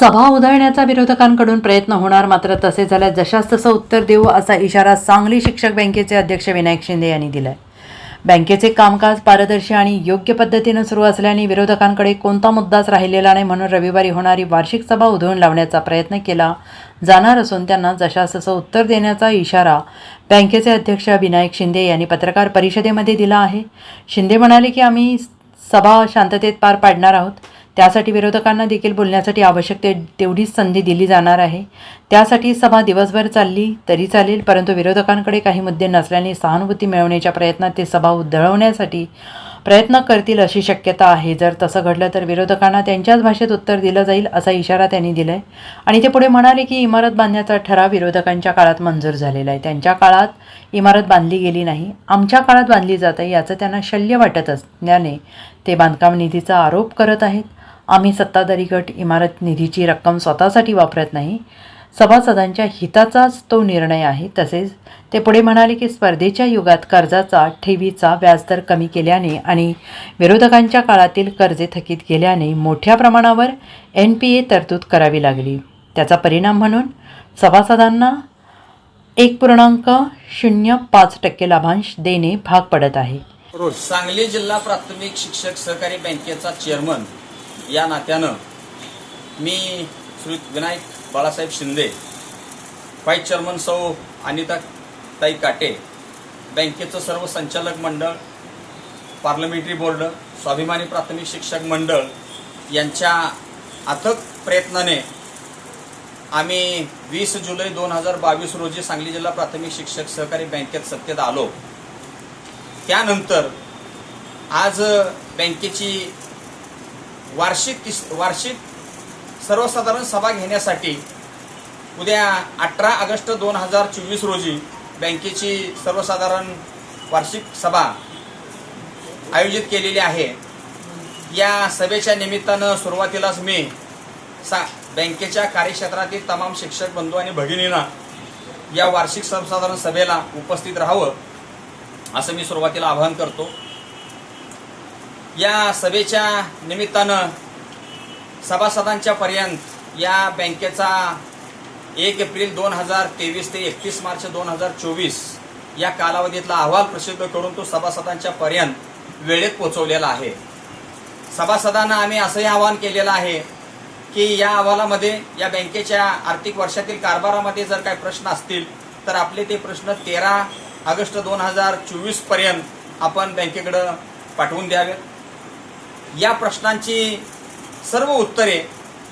सभा उधळण्याचा विरोधकांकडून प्रयत्न होणार मात्र तसे झाल्यास जशास तसं उत्तर देऊ असा इशारा सांगली शिक्षक बँकेचे अध्यक्ष विनायक शिंदे यांनी दिलाय. बँकेचे कामकाज पारदर्शी आणि योग्य पद्धतीनं सुरू असल्याने विरोधकांकडे कोणता मुद्दाच राहिलेला नाही म्हणून रविवारी होणारी वार्षिक सभा उधळून लावण्याचा प्रयत्न केला जाणार असून त्यांना जशास तसं उत्तर देण्याचा इशारा बँकेचे अध्यक्ष विनायक शिंदे यांनी पत्रकार परिषदेमध्ये दिला आहे. शिंदे म्हणाले की आम्ही सभा शांततेत पार पाडणार आहोत. त्यासाठी विरोधकांना देखील बोलण्यासाठी आवश्यक ते तेवढीच संधी दिली जाणार आहे. त्यासाठी सभा दिवसभर चालली तरी चालेल परंतु विरोधकांकडे काही मुद्दे नसल्याने सहानुभूती मिळवण्याच्या प्रयत्नात ते सभा उधळवण्यासाठी प्रयत्न करतील अशी शक्यता आहे. जर तसं घडलं तर विरोधकांना त्यांच्याच भाषेत उत्तर दिलं जाईल असा इशारा त्यांनी दिला आहे आणि ते पुढे म्हणाले की इमारत बांधण्याचा ठराव विरोधकांच्या काळात मंजूर झालेला आहे. त्यांच्या काळात इमारत बांधली गेली नाही. आमच्या काळात बांधली जात आहे याचं त्यांना शल्य वाटत असल्याने ते बांधकाम निधीचा आरोप करत आहेत. आम्ही सत्ताधारी गट इमारत निधीची रक्कम स्वतःसाठी वापरत नाही. सभासदांच्या हिताचाच तो निर्णय आहे. तसेच ते पुढे म्हणाले की स्पर्धेच्या युगात कर्जाचा ठेवीचा व्याजदर कमी केल्याने आणि विरोधकांच्या काळातील कर्जे थकीत केल्याने मोठ्या प्रमाणावर एन पी ए तरतूद करावी लागली. त्याचा परिणाम म्हणून सभासदांना एक पूर्णांक शून्य पाच टक्के लाभांश देणे भाग पडत आहे. सांगली जिल्हा प्राथमिक शिक्षक सहकारी बँकेचा चेअरमन या नात्यानं मी श्री विनायक बाळासाहेब शिंदे व्हाईस चेअरमन सौ अनिता ताई काटे बँकेचं सर्व संचालक मंडळ पार्लमेंटरी बोर्ड स्वाभिमानी प्राथमिक शिक्षक मंडळ यांच्या अथक प्रयत्नाने आम्ही वीस जुलै दोन हजार बावीस रोजी सांगली जिल्हा प्राथमिक शिक्षक सहकारी बँकेत सत्तेत आलो. त्यानंतर आज बँकेची वार्षिक तिस वार्षिक सर्वसाधारण सभा घेण्यासाठी उद्या अठरा ऑगस्ट दोन हजार चोवीस रोजी बँकेची सर्वसाधारण वार्षिक सभा आयोजित केलेली आहे. या सभेच्या निमित्तानं सुरुवातीलाच मी सा बँकेच्या कार्यक्षेत्रातील तमाम शिक्षक बंधू आणि भगिनींना या वार्षिक सर्वसाधारण सभेला उपस्थित राहावं असं मी सुरुवातीला आवाहन करतो. या सभेच्या निमित्तानं सभासदांच्या पर्यंत या बँकेचा एक एप्रिल दोन हजार तेवीस ते एकतीस मार्च दोन हजार चोवीस या कालावधीतला अहवाल प्रसिद्ध करून तो सभासदांच्या पर्यंत वेळेत पोहोचवलेला आहे. सभासदांना आम्ही असंही आवाहन केलेलं आहे की या अहवालामध्ये या बँकेच्या आर्थिक वर्षातील कारभारामध्ये जर काही प्रश्न असतील तर आपले ते प्रश्न तेरा ऑगस्ट दोन हजार चोवीसपर्यंत आपण बँकेकडं पाठवून द्यावेत. या प्रश्नांची सर्व उत्तरे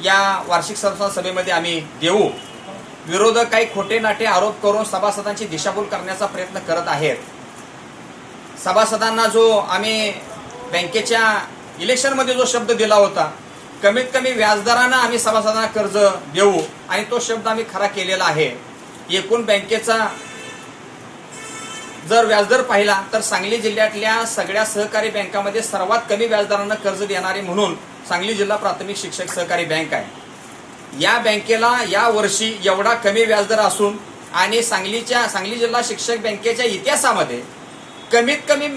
या वार्षिक संस्थान सभेमध्ये आम्ही देऊ. विरोधक काही खोटे नाटे आरोप करून सभासदांची दिशाभूल करण्याचा प्रयत्न करत आहेत. सभासदांना जो आम्ही बँकेच्या इलेक्शनमध्ये जो शब्द दिला होता कमीत कमी व्याजदरानं आम्ही सभासदांना कर्ज देऊ आणि तो शब्द आम्ही खरा केलेला आहे. एकूण बँकेचा जर व्याजदर पाहिला तर सांगली जिल्ह्यातल्या सगळ्या सहकारी बँकामध्ये सर्वात कमी व्याजदरानं कर्ज देणारी म्हणून सांगली जिल्हा प्राथमिक शिक्षक सहकारी बँक आहे. या बँकेला या वर्षी एवढा कमी व्याजदर असून आणि सांगलीच्या सांगली जिल्हा शिक्षक बँकेच्या इतिहासामध्ये कमीत कमी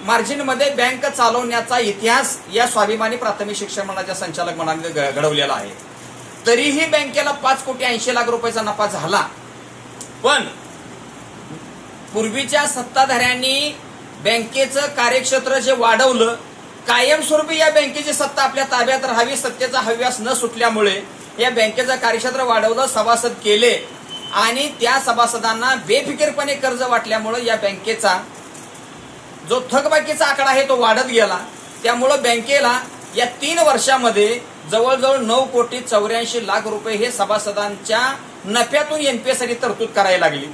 मार्जिनमध्ये बँक चालवण्याचा इतिहास या स्वाभिमानी प्राथमिक शिक्षण मंडळाच्या संचालक मंडळाने घ- घडवलेला आहे. तरीही बँकेला पाच कोटी ऐंशी लाख रुपयाचा नफा झाला. पण पूर्वीच्या सत्ताधाऱ्यांनी बँकेचं कार्यक्षेत्र जे वाढवलं कायमस्वरूपी या बँकेची सत्ता आपल्या ताब्यात राहावी सत्तेचा हव्यास न सुटल्यामुळे या बँकेचं कार्यक्षेत्र वाढवलं सभासद केले. आणि त्या सभासदांना बेफिकीरपणे कर्ज वाटल्यामुळे या बँकेचा जो थकबाकीचा आकडा आहे तो वाढत गेला. त्यामुळं बँकेला या तीन वर्षामध्ये जवळजवळ नऊ कोटी चौऱ्याऐंशी लाख रुपये हे सभासदांच्या नफ्यातून एनपीएससाठी तरतूद करायला लागली.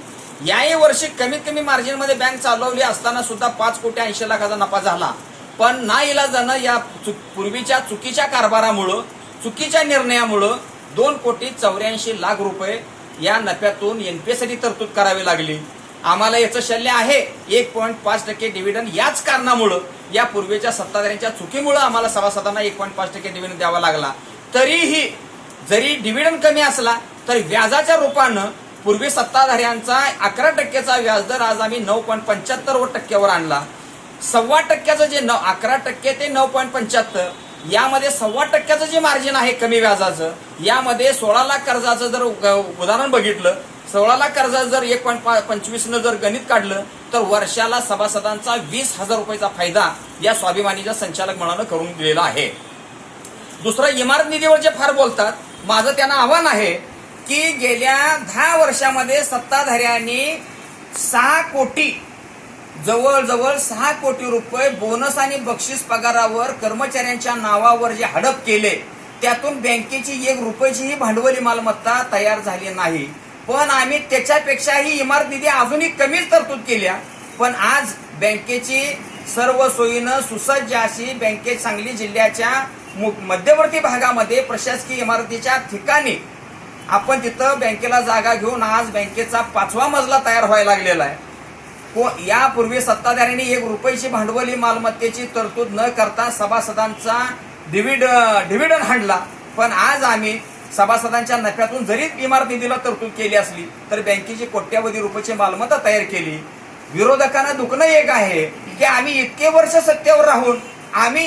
याही वर्षी कमीत कमी मार्जिनमध्ये बँक चालवली असताना सुद्धा पाच कोटी ऐंशी लाखाचा नफा झाला. पण ना इलाजानं या चु- पूर्वीच्या चुकीच्या कारभारामुळं चुकीच्या निर्णयामुळं दोन कोटी चौऱ्याऐंशी लाख रुपये या नफ्यातून एनपीएसाठी तरतूद करावी लागली. आम्हाला याचं शल्य आहे. एक पॉईंट पाच टक्के डिव्हिडंड याच कारणामुळं या पूर्वीच्या सत्ताधाऱ्यांच्या चुकीमुळं आम्हाला सभासदांना एक पॉईंट पाच टक्के डिव्हिडंड द्यावा लागला. तरीही जरी डिव्हिडंड कमी असला तरी व्याजाच्या रूपानं पूर्वी सत्ताधाऱ्यांचा अकरा टक्क्याचा व्याजदर आज आम्ही नऊ पॉईंट पंच्याहत्तर टक्क्यावर आणला. सव्वा टक्क्याचं जे नऊ अकरा टक्के ते नऊ पॉईंट पंच्याहत्तर यामध्ये सव्वा टक्क्याचं जे मार्जिन आहे कमी व्याजाचं यामध्ये सोळा लाख कर्जाचं जर उदाहरण बघितलं सोळा लाख कर्जाचं जर एक पॉईंट पंचवीसनं जर गणित काढलं तर वर्षाला सभासदांचा वीस हजार रुपयाचा फायदा या स्वाभिमानीच्या संचालक मंडळानं करून दिलेला आहे. दुसरं इमारत निधीवर जे फार बोलतात माझं त्यांना आव्हान आहे की गेल्या दहा वर्षामध्ये सत्ताधाऱ्यांनी सहा कोटी जवळजवळ सहा कोटी रुपये बोनस आणि बक्षीस पगारावर कर्मचाऱ्यांच्या नावावर जे हडप केले त्यातून बँकेची एक रुपयाचीही भांडवली मालमत्ता तयार झाली नाही. पण आम्ही त्याच्यापेक्षाही इमारत निधी अजूनही कमीच तरतूद केल्या. पण आज बँकेची सर्व सोयीनं सुसज्ज अशी बँकेत सांगली जिल्ह्याच्या मध्यवर्ती भागामध्ये प्रशासकीय इमारतीच्या ठिकाणी आपण तिथं बँकेला जागा घेऊन आज बँकेचा पाचवा मजला तयार व्हायला लागलेला आहे. को यापूर्वी सत्ताधाऱ्यांनी एक रुपयाची भांडवली मालमत्तेची तरतूद न करता सभासदांचा डिव्हिड डिव्हिडन हांडला पण आज आम्ही सभासदांच्या नफ्यातून जरी इमारत निधीला तरतूद केली असली तर बँकेची कोट्यावधी रुपयाची मालमत्ता तयार केली. विरोधकांना दुखणं एक आहे की आम्ही इतके वर्ष सत्तेवर राहून आम्ही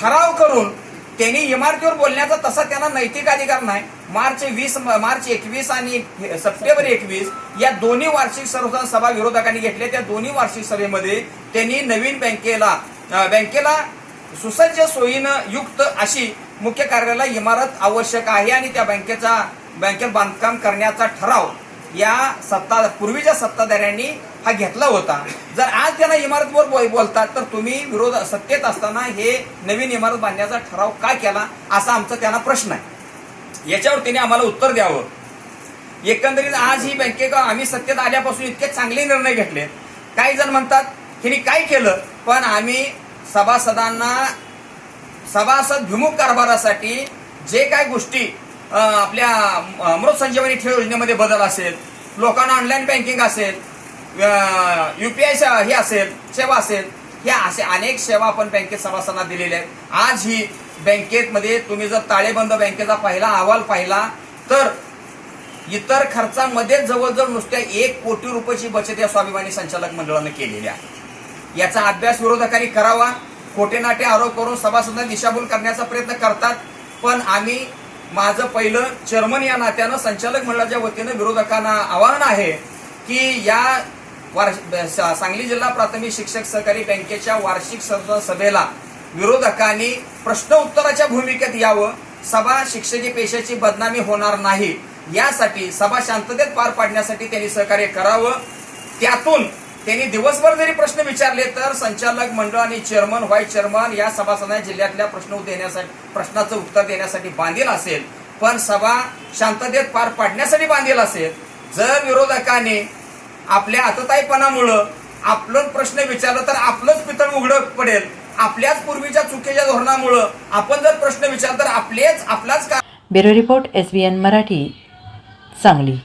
ठराव करून त्यांनी इमारतीवर बोलण्याचा तसा त्यांना नैतिक अधिकार नाही. मार्च वीस मार्च एकवीस आणि सप्टेंबर एकवीस या दोन्ही वार्षिक सर्वसाधारण सभा विरोधकांनी घेतल्या. त्या दोन्ही वार्षिक सभेमध्ये त्यांनी नवीन बँकेला बँकेला सुसज्ज सोयीनं युक्त अशी मुख्य कार्यालय इमारत आवश्यक आहे आणि त्या बँकेचा बँकेत बांधकाम करण्याचा ठराव या सत्ता पूर्वीच्या सत्ताधाऱ्यांनी हा घेतला होता. जर आज त्यांना इमारतवर बोल- बोलतात तर तुम्ही विरोध सत्तेत असताना हे नवीन इमारत बांधण्याचा ठराव का केला असा आमचा त्यांना प्रश्न आहे. याच्यावर त्यांनी आम्हाला उत्तर द्यावं. एकंदरीत आज ही बँके आम्ही सत्तेत आल्यापासून इतके चांगले निर्णय घेतले. काही जण म्हणतात हिने काय केलं? पण आम्ही सभासदांना सभासद भिमुख कारभारासाठी जे काय गोष्टी आपल्या अमृत संजीवनी ठेव योजनेमध्ये बदल असेल लोकांना ऑनलाईन बँकिंग असेल युपीआय हे असेल सेवा असेल ह्या असे अनेक सेवा आपण बँकेत सभासदांना दिलेल्या आहेत. आज ही बँकेमध्ये तुम्ही जर ताळेबंद बँकेचा पहिला अहवाल पाहिला तर इतर खर्चामध्ये जवळजवळ नुसत्या एक कोटी रुपयाची बचत या स्वाभिमानी संचालक मंडळानं केलेली आहे. याचा अभ्यास विरोधकांनी करावा खोटे नाटे आरोप करून सभासदांना दिशाभूल करण्याचा प्रयत्न करतात पण आम्ही माझं पहिलं चेअरमन या नात्यानं संचालक मंडळाच्या वतीनं विरोधकांना आवाहन आहे की या सांगली जिल्हा प्राथमिक शिक्षक सहकारी बँकेच्या वार्षिक सभेला विरोधकांनी प्रश्न उत्तराच्या भूमिकेत यावं सभा शिक्षकी पेशाची बदनामी होणार नाही यासाठी सभा शांततेत पार पाडण्यासाठी त्यांनी सहकार्य करावं. त्यातून त्यांनी दिवसभर जरी प्रश्न विचारले तर संचालक मंडळ आणि चेअरमन व्हाईस चेअरमन या सभासदांना जिल्ह्यातल्या प्रश्न देण्यासाठी प्रश्नाचं उत्तर देण्यासाठी बांधील असेल. पण सभा शांततेत पार पाडण्यासाठी बांधील असेल. जर विरोधकांनी आपल्या आतताईपणामुळं आपलं प्रश्न विचारलं तर आपलंच पितळ उघडं पडेल. आपल्याच पूर्वीच्या चुकीच्या धोरणामुळं आपण जर प्रश्न विचारलं तर आपलेच आपलाच का bureau report S B N Marathi Sangli.